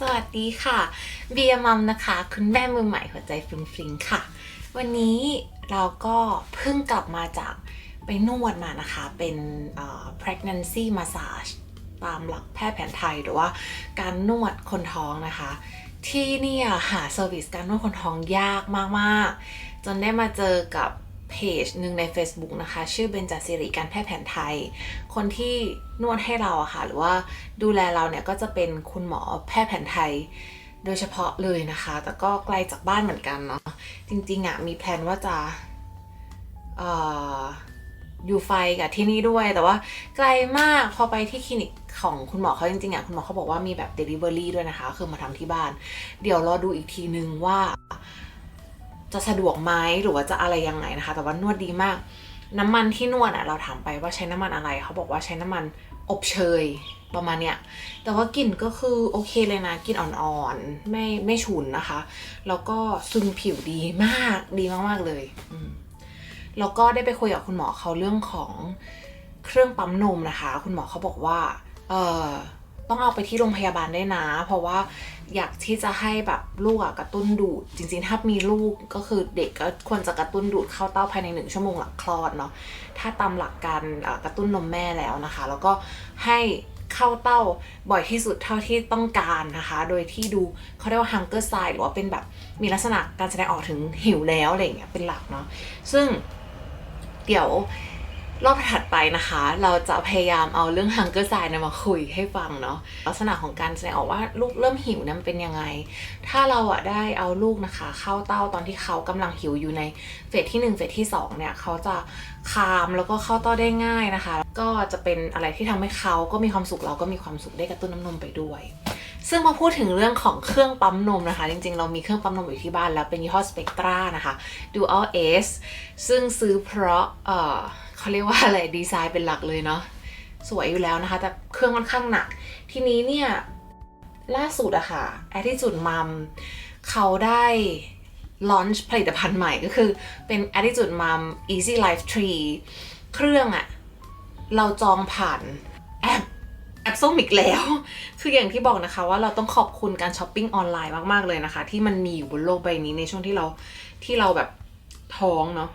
สวัสดีค่ะเบียร์มัมนะคะ คุณแม่มือใหม่หัวใจฟรุ้งฟริ้งค่ะ วันนี้เราก็เพิ่งกลับมาจากไปนวดมานะคะ เป็น pregnancy massage ตามหลักแพทย์แผนไทยหรือว่าการนวดคนท้องนะคะ ที่นี่หาเซอร์วิสการนวดคนท้องยากมากๆ จนได้มาเจอกับ เพจหนึ่งใน Facebook นะคะ ชื่อเบญจศิริการแพทย์แผนไทย คนที่นวดให้เราอะค่ะ หรือว่าดูแลเราเนี่ยก็จะเป็นคุณหมอแพทย์แผนไทย โดยเฉพาะเลยนะคะ แต่ก็ไกลจากบ้านเหมือนกันเนาะจริงๆอะมีแพลนว่าจะอยู่ไฟกับที่นี่ด้วยแต่ว่าไกลมากพอไปที่คลินิกของคุณหมอเขาจริงๆอะคุณหมอเขาบอกว่ามีแบบ Delivery ด้วยนะคะ คือมาทำที่บ้าน เดี๋ยวรอดูอีกทีนึงว่า จะสะดวกไหมหรือว่าจะอะไรยังไงนะคะ แต่ว่านวดดีมาก น้ำมันที่นวดอะเราถามไปว่าใช้น้ำมันอะไรเขาบอกว่าใช้น้ำมันอบเชยประมาณเนี้ยแต่ว่ากลิ่นก็คือโอเคเลยนะกลิ่นอ่อนๆไม่ไม่ฉุนนะคะ แล้วก็ซึมผิวดีมากดีมากๆเลยแล้วก็ได้ไปคุยกับคุณหมอเขาเรื่องของเครื่องปั๊มนมนะคะ คุณหมอเขาบอกว่าเออ ต้องเอาไปที่โรงพยาบาลได้นะ เพราะว่าอยากที่จะให้แบบลูกอะกระตุ้นดูด จริงๆ ถ้ามีลูกก็คือเด็กก็ควรจะกระตุ้นดูดเข้าเต้าภายในหนึ่งชั่วโมงหลังคลอดเนาะถ้าตามหลักการกระตุ้นนมแม่แล้วนะคะ แล้วก็ให้เข้าเต้าบ่อยที่สุดเท่าที่ต้องการนะคะ โดยที่ดูเขาเรียกว่า hunger sign หรือว่าเป็นแบบมีลักษณะการแสดงออกถึงหิวแล้วอะไรเงี้ยเป็นหลักเนาะซึ่งเดี๋ยว รอบถัดไปนะคะ เราจะพยายามเอาเรื่อง hunger sign เนี่ยมาคุยให้ฟังเนาะลักษณะของการแสดงออกว่าลูกเริ่มหิวนี่ยมันเป็นยังไง ถ้าเราอะได้เอาลูกนะคะ เข้าเต้าตอนที่เขากำลังหิวอยู่ในเฟสที่ 1 เฟสที่ 2 เนี่ย เขาจะคามแล้วก็เข้าเต้าได้ง่ายนะคะ ก็จะเป็นอะไรที่ทำให้เขาก็มีความสุขเราก็มีความสุขได้กระตุ้นน้ำนมไปด้วย ซึ่งมาพูดถึงเรื่องของเครื่องปั๊มนมนะคะ จริงๆ เรามีเครื่องปั๊มนมอยู่ที่บ้านแล้วเป็นยี่ห้อ Spectra นะคะ Dual S ซึ่งซื้อเพราะเออเขาเรียกว่าอะไรดีไซน์เป็นหลักเลยเนาะสวยอยู่แล้วนะคะ แต่เครื่องค่อนข้างหนัก ทีนี้เนี่ยล่าสุดอะค่ะ Attitude Mom เขาได้ลอนช์ผลิตภัณฑ์ใหม่ก็คือเป็น Attitude Mom Easy Life Tree เครื่องอะเราจองผ่าน ส้มอีกแล้ว คืออย่างที่บอกนะคะว่าเราต้องขอบคุณการช้อปปิ้งออนไลน์มากๆเลยนะคะ ที่มันมีอยู่บนโลกใบนี้ในช่วงที่เราที่เราแบบท้องเนาะ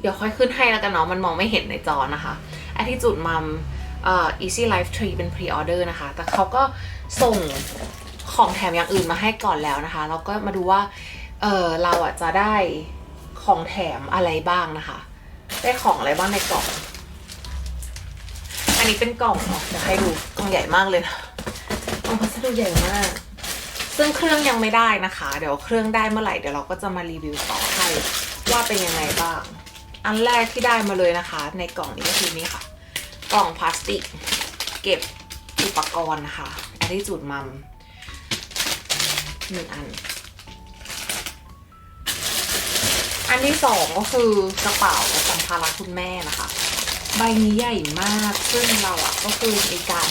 เดี๋ยวค่อยขึ้นให้แล้วกันเนาะมันมองไม่เห็นในจอนะคะ Attitude Mom เอ่อ Easy Life Tree เป็น Pre Order นะคะ แต่เขาก็ส่งของแถมอย่างอื่นมาให้ก่อนแล้วนะคะแล้วก็มาดูว่าเออเราอะจะได้ของแถมอะไรบ้างนะคะ ได้ของอะไรบ้างในกล่อง อันนี้เป็นกล่องเนาะเดี๋ยวให้ดูกล่องใหญ่มากเลยนะกล่องพัสดุใหญ่มาก ซึ่งเครื่องยังไม่ได้นะคะ เดี๋ยวเครื่องได้เมื่อไหร่เดี๋ยวเราก็จะมารีวิวต่อให้ว่าเป็นยังไงบ้าง อันแรกที่ได้มาเลยนะคะ ในกล่องนี้ก็คือนี่ค่ะ กล่องพลาสติก เก็บอุปกรณ์นะคะอันที่จุดมัมหนึ่งอัน อันที่สองก็คือกระเป๋าสัมภาระคุณแม่นะคะ ใบนี้ใหญ่มาก ซึ่งเราอะก็คือมีการ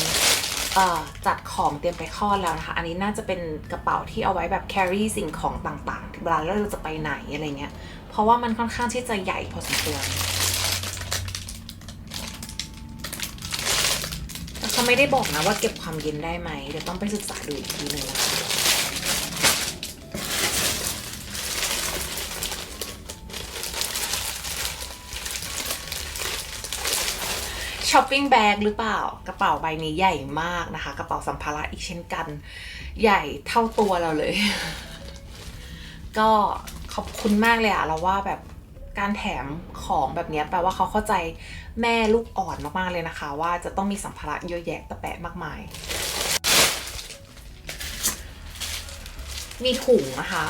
จัดของเตรียมไปคลอดแล้วนะคะ อันนี้น่าจะเป็นกระเป๋าที่เอาไว้แบบ carry สิ่งของต่างๆที่เวลาเราจะไปไหนอะไรเงี้ย เพราะว่ามันค่อนข้างที่จะใหญ่พอสมควรเขาไม่ได้บอกนะว่าเก็บความเย็นได้ไหม เดี๋ยวต้องไปศึกษาดูอีกทีหนึ่งนะคะ ช้อปปิ้งแบกหรือเปล่า กระเป๋าใบนี้ใหญ่มากนะคะ กระเป๋าสัมภาระอีกเช่นกัน ใหญ่เท่าตัวเราเลย ก็ขอบคุณมากเลยอะเราว่าแบบการแถมของแบบนี้แปลว่าเขาเข้าใจแม่ลูกอ่อนมากๆเลยนะคะ ว่าจะต้องมีสัมภาระเยอะแยะตะแปะมากมาย มีถุงนะคะ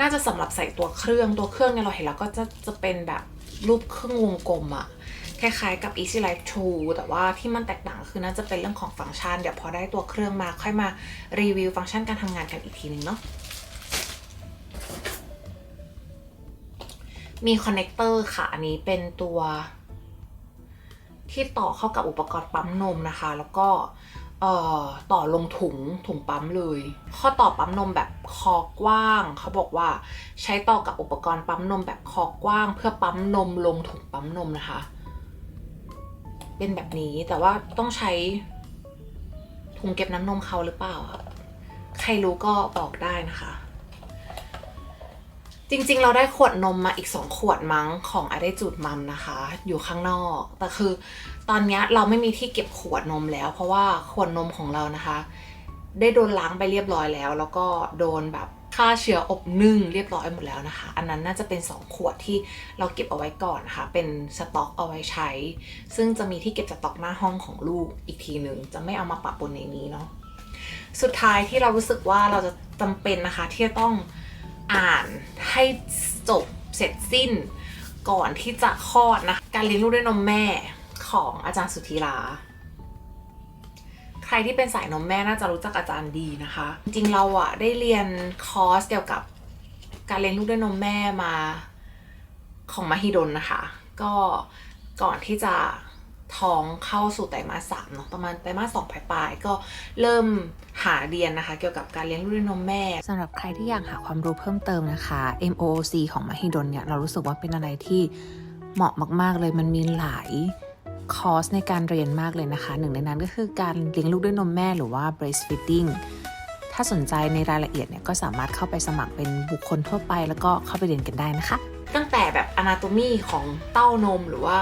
น่าจะสำหรับใส่ตัวเครื่องตัวเครื่องเนี่ยเราเห็นแล้วก็จะจะเป็นแบบรูปเครื่องวงกลมอะ คล้ายๆกับ Easy Life 2 แต่ว่าที่มันแตกต่างคือน่าจะเป็นเรื่องของฟังก์ชัน เดี๋ยวพอได้ตัวเครื่องมาค่อยมารีวิวฟังก์ชันการทำงานกันอีกทีนึงเนาะมีคอนเน c เตอร์ค่ะ อันนี้เป็นตัว ที่ต่อเข้ากับอุปกรณ์ปั๊มนมนะคะ แล้วก็ต่อลงถุงถุงปั๊มเลย ข้อต่อปั๊มนมแบบคอกว้าง เขาบอกว่าใช้ต่อกับอุปกรณ์ปั๊มนมแบบคอกว้าง เพื่อปั๊มนมลงถุงปั๊มนมนะคะ เป็นแบบนี้แต่ว่าต้องใช้ถุงเก็บน้ำนมเขาหรือเปล่าอะใครรู้ก็บอกได้นะคะ จริงๆ เราได้ขวดนมมาอีกสองขวดมั้งของไอได้จูดมัมนะคะ อยู่ข้างนอก แต่คือตอนนี้เราไม่มีที่เก็บขวดนมแล้ว เพราะว่าขวดนมของเรานะคะ ได้โดนล้างไปเรียบร้อยแล้ว แล้วก็โดนแบบ ฆ่าเชื้ออบนึ่งเรียบร้อยหมดแล้วนะคะ อันนั้นน่าจะเป็น 2 ขวดที่เราเก็บเอาไว้ก่อนนะคะเป็นสต็อกเอาไว้ใช้ ซึ่งจะมีที่เก็บสต็อกหน้าห้องของลูกอีกทีหนึ่งจะไม่เอามาปะปนในนี้เนาะสุดท้ายที่เรารู้สึกว่าเราจะจำเป็นนะคะที่จะต้องอ่านให้จบเสร็จสิ้นก่อนที่จะคลอดนะการเลี้ยงลูกด้วยนมแม่ของอาจารย์สุธีรา ใครที่เป็นสายนมแม่น่าจะรู้จักอาจารย์ดีนะคะ จริงเราอะได้เรียนคอร์สเกี่ยวกับการเลี้ยงลูกด้วยนมแม่มาของมหิดลนะคะ ก็ก่อนที่จะท้องเข้าสู่ไตรมาสสามเนาะประมาณไตรมาสสองปลายๆก็เริ่มหาเรียนนะคะ เกี่ยวกับการเลี้ยงลูกด้วยนมแม่สำหรับใครที่อยากหาความรู้เพิ่มเติมนะคะ MOOC ของมหิดลเนี่ย เรารู้สึกว่าเป็นอะไรที่เหมาะมากๆเลยมันมีหลาย คอร์สในการเรียนมากเลยนะคะ หนึ่งในนั้นก็คือการเลี้ยงลูกด้วยนมแม่หรือว่า breastfeeding ถ้าสนใจในรายละเอียดเนี่ยก็สามารถเข้าไปสมัครเป็นบุคคลทั่วไป แล้วก็เข้าไปเรียนกันได้นะคะ ตั้งแต่แบบ anatomy ของเต้านมหรือว่า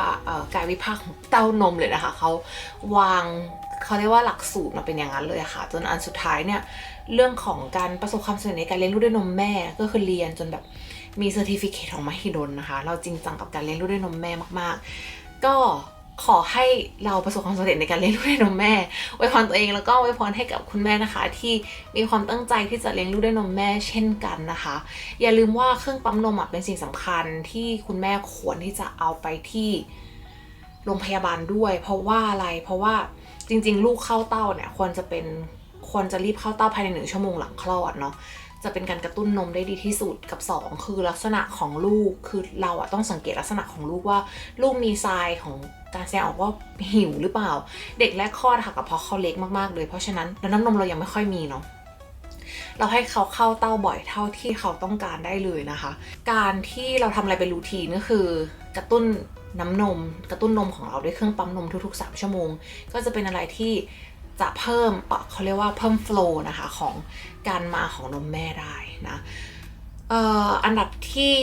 กายวิภาคของเต้านมเลยนะคะเขาวางเขาเรียกว่าหลักสูตรมาเป็นอย่างนั้นเลยะค่ะ จนอันสุดท้ายเนี่ยเรื่องของการประสบความสำเร็จในการเลี้ยงลูกด้วยนมแม่ก็คือเรียนจนแบบมีเซอร์ติฟิเคของมหิดลนะคะ เราจริงจังกับการเลี้ยงลูกด้วยนมแม่มาก ๆ ก็ ขอให้เราประสบความสำเร็จในการเลี้ยงลูกด้วยนมแม่ไว้พรตัวเองแล้วก็ไว้พรให้กับคุณแม่นะคะ ที่มีความตั้งใจที่จะเลี้ยงลูกด้วยนมแม่เช่นกันนะคะ อย่าลืมว่าเครื่องปั๊มนมเป็นสิ่งสำคัญที่คุณแม่ควรที่จะเอาไปที่โรงพยาบาลด้วย เพราะว่าอะไรเพราะว่าจริง ๆ ลูกเข้าเต้าเนี่ยควรจะเป็นควรจะรีบเข้าเต้าภายในหนึ่งชั่วโมงหลังคลอดเนาะ จะเป็นการกระตุ้นนมได้ดีที่สุดกับ 2 คือลักษณะของลูกคือเราอะต้องสังเกตลักษณะของลูกว่า ลูกมีทรายของการแสดงออกว่าหิวหรือเปล่า เด็กแรกคลอดค่ะกับเพราะเขาเล็กมากๆเลย เพราะฉะนั้นแล้วน้ำนมเรายังไม่ค่อยมีเนาะเราให้เขาเข้าเต้าบ่อยเท่าที่เขาต้องการได้เลยนะคะ การที่เราทำอะไรเป็นรูทีนก็คือ กระตุ้นน้ำนม กระตุ้นนมของเราด้วยเครื่องปั๊มนมทุกๆ 3 ชั่วโมง ก็จะเป็นอะไรที่ จะเพิ่มเขาเรียกว่าเพิ่มโฟล์นะคะของการมาของนมแม่ได้นะอันดับที่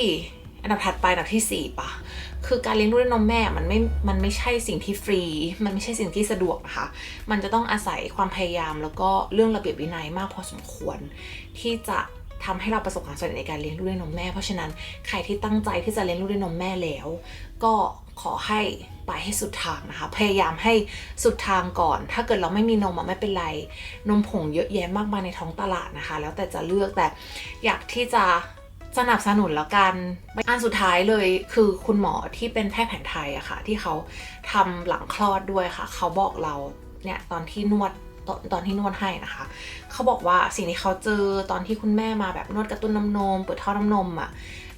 อันดับถัดไปอันดับที่4ปะคือการเลี้ยงลูกด้วยนมแม่มันไม่ มันไม่ใช่สิ่งที่ฟรี มันไม่ใช่สิ่งที่สะดวกนะคะ มันจะต้องอาศัยความพยายามแล้วก็เรื่องระเบียบวินัยมากพอสมควรที่จะ ทำให้เราประสบความสำเร็จในการเลี้ยงลูกด้วยนมแม่ เพราะฉะนั้นใครที่ตั้งใจที่จะเลี้ยงลูกด้วยนมแม่แล้ว ก็ขอให้ไปให้สุดทางนะคะ พยายามให้สุดทางก่อน ถ้าเกิดเราไม่มีนมอะไม่เป็นไร นมผงเยอะแยะมากมายในท้องตลาดนะคะ แล้วแต่จะเลือกแต่อยากที่จะสนับสนุนแล้วกัน อันสุดท้ายเลยคือคุณหมอที่เป็นแพทย์แผนไทยอะค่ะ ที่เขาทำหลังคลอดด้วยค่ะ เขาบอกเราเนี่ยตอนที่นวด ตอนตอนที่นวดให้นะคะ เขาบอกว่าสิ่งที่เขาเจอตอนที่คุณแม่มาแบบนวดกระตุ้นน้ำนม เปิดท่อน้ำนมอะ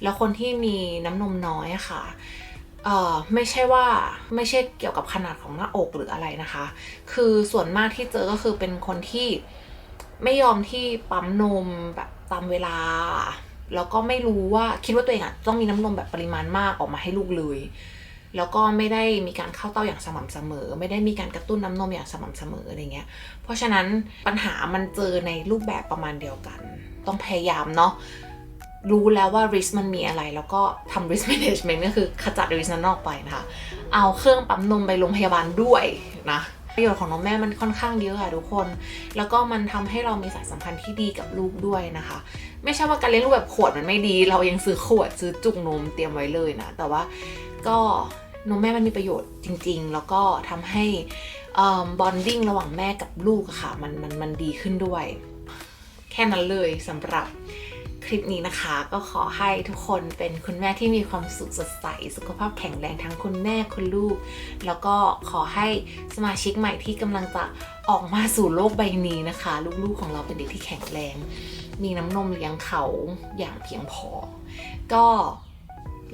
แล้วคนที่มีน้ำนมน้อยอะค่ะเอ่อไม่ใช่ว่าไม่ใช่เกี่ยวกับขนาดของหน้าอกหรืออะไรนะคะ คือส่วนมากที่เจอก็คือเป็นคนที่ไม่ยอมที่ปั๊มนมแบบตามเวลา แล้วก็ไม่รู้ว่าคิดว่าตัวเองอะต้องมีน้ำนมแบบปริมาณมากออกมาให้ลูกเลย แล้วก็ไม่ได้มีการเข้าเต้าอย่างสม่ำเสมอ ไม่ได้มีการกระตุ้นน้ำนมอย่างสม่ำเสมออะไรเงี้ย เพราะฉะนั้นปัญหามันเจอในรูปแบบประมาณเดียวกัน ต้องพยายามเนาะรู้แล้วว่า risk มันมีอะไร แล้วก็ทำ risk management ก็คือขจัด risk นั้นออกไปนะคะ เอาเครื่องปั๊มนมไปโรงพยาบาลด้วยนะประโยชน์ของนมแม่มันค่อนข้างเยอะอะทุกคน แล้วก็มันทำให้เรามีสายสัมพันธ์ที่ดีกับลูกด้วยนะคะ ไม่ใช่ว่าการเลี้ยงลูกแบบขวดมันไม่ดี เรายังซื้อขวดซื้อจุกนมเตรียมไว้เลยนะ แต่ว่า ก็นมแม่มันมีประโยชน์จริง ๆ แล้วก็ทำให้บอนดิ้งระหว่างแม่กับลูกค่ะมันมันมันดีขึ้นด้วย แค่นั้นเลยสำหรับคลิปนี้นะคะ ก็ขอให้ทุกคนเป็นคุณแม่ที่มีความสุขสดใส สุขภาพแข็งแรงทั้งคุณแม่คุณลูก แล้วก็ขอให้สมาชิกใหม่ที่กำลังจะออกมาสู่โลกใบนี้นะคะ ลูกๆของเราเป็นเด็กที่แข็งแรง มีน้ำนมเลี้ยงเขาอย่างเพียงพอ ก็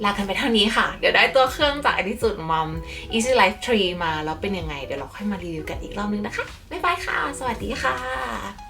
ลากันไปเท่านี้ค่ะ เดี๋ยวได้ตัวเครื่องจาก Attitude Mom Easy Life 3มาแล้วเป็นยังไง เดี๋ยวเราค่อยมารีวิวกันอีกรอบนึงนะคะ บ๊ายบายค่ะ สวัสดีค่ะ